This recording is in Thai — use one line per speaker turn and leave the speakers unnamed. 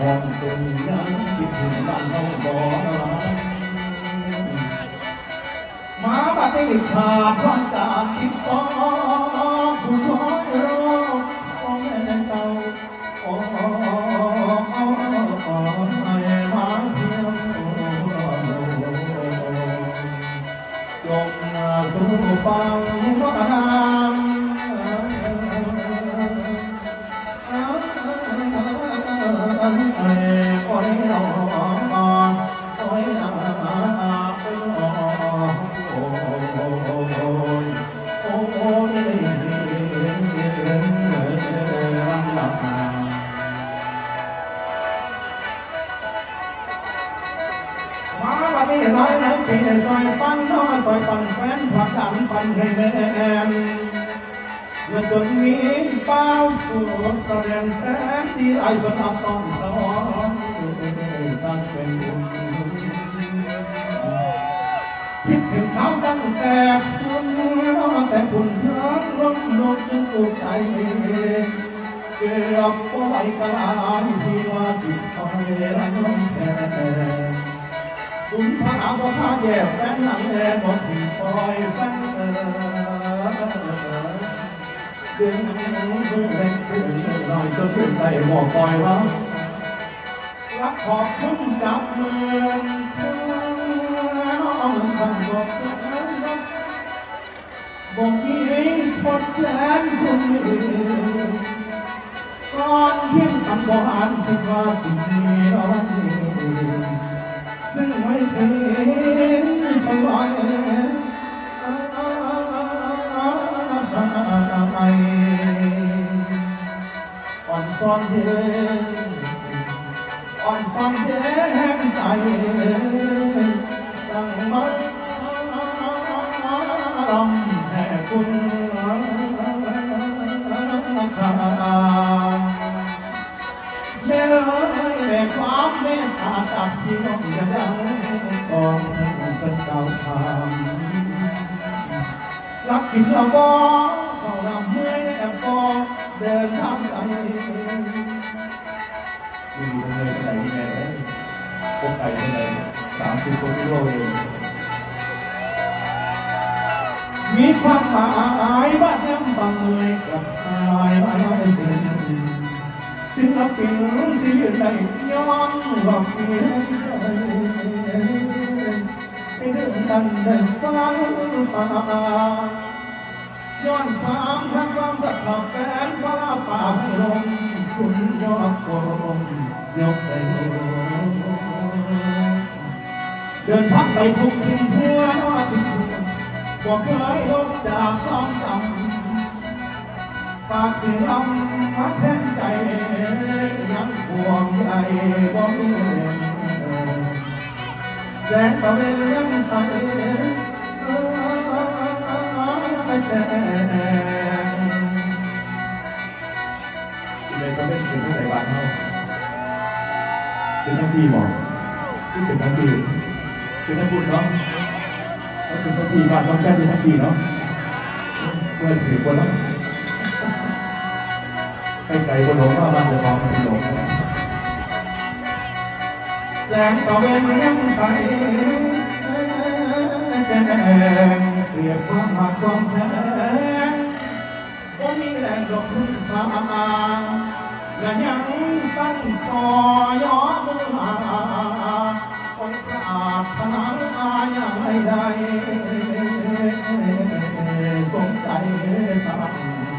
หองตรงนยังคิดถึงบ้านเฮาบ่มาบัดนี้ขาดพันตาติดต่อผู้รอองแม่เจ้าอ้โอ้มาเที่ยวจงสู่ฟังว่าาบัดนี้ร้อยนั้นปีในซอยฟันน้องมาซอยฟันแฟนผลักดันปันให้แมนเมื่อจนมีเป้าสู่แสดงแสนดีไรบนอับต้องสอนตั้งเป็นคิดถึงเขาตั้งแต่คุณน้องแต่คุณทั้งลมลมจนปลุกใจเกือบก็ไหวกระไรที่ว่าสิคอยรักน้องแท้ คุณพระอาว่าพาแยกแฟนหลังแลนบอกที่คอยแฟนเออดึงมือเล็กขึ้นหน่อยจนขึ้นไปบอกคอยว่ารักขอบคุณจับมือเธอน้องทำบอกบอกมีทดแทนคุณก่อนเพียงคำบอกอ่านคิดว่าสิ่งนี้เรานี้ ซ่อนเย็นอ่อนซ่อนเย็นใจสั่งมาลำแห่คุณค่าแม่เอ๋ยแม่ความเมตตาจากพี่น้องยังยังกองเป็นเก่าทางรักกินละบ่เข้าลำเมื่อยแอบบ่เดิน พวกไก่ไปไหนสามสิบกว่ากิโลเองมีความหมายว่าย้ำบางเมยกับหายมาไม่สิ้นศิลปินที่ยืนได้ย้อนว่าเพียใจให้เดินดันได้ฟังป่าย้อนความทางความศรัทธาแฟนพระป่าให้ลมคุณยอดกรมยกใส่ ดินทางไปทุกทิศทั่วทิศบ่เคยลบจากความจำปากเสิลำมาแทนใจยังห่วงใยบ่มีแสงตะเวนยังใสแจ้งเลยตะเวนถึงที่ไหนบ้านเฮาเป็นทั้งพี่หมอที่เป็นทั้งพี่ เป็นทั้งบุญเนาะแล้วเป็นทั้งพี่บ้านน้องแก้มเป็นทั้งพี่เนาะเมื่อถือคนเนาะไปไกลบนหลงว่ามันจะมองมันหลงแสงตะเวนยังใสแจ้งเปรียบความหักความแพงก็มีแรงดอกคุณค่าและยังตั้งต่อยอ ไรใดสมใจตั้ง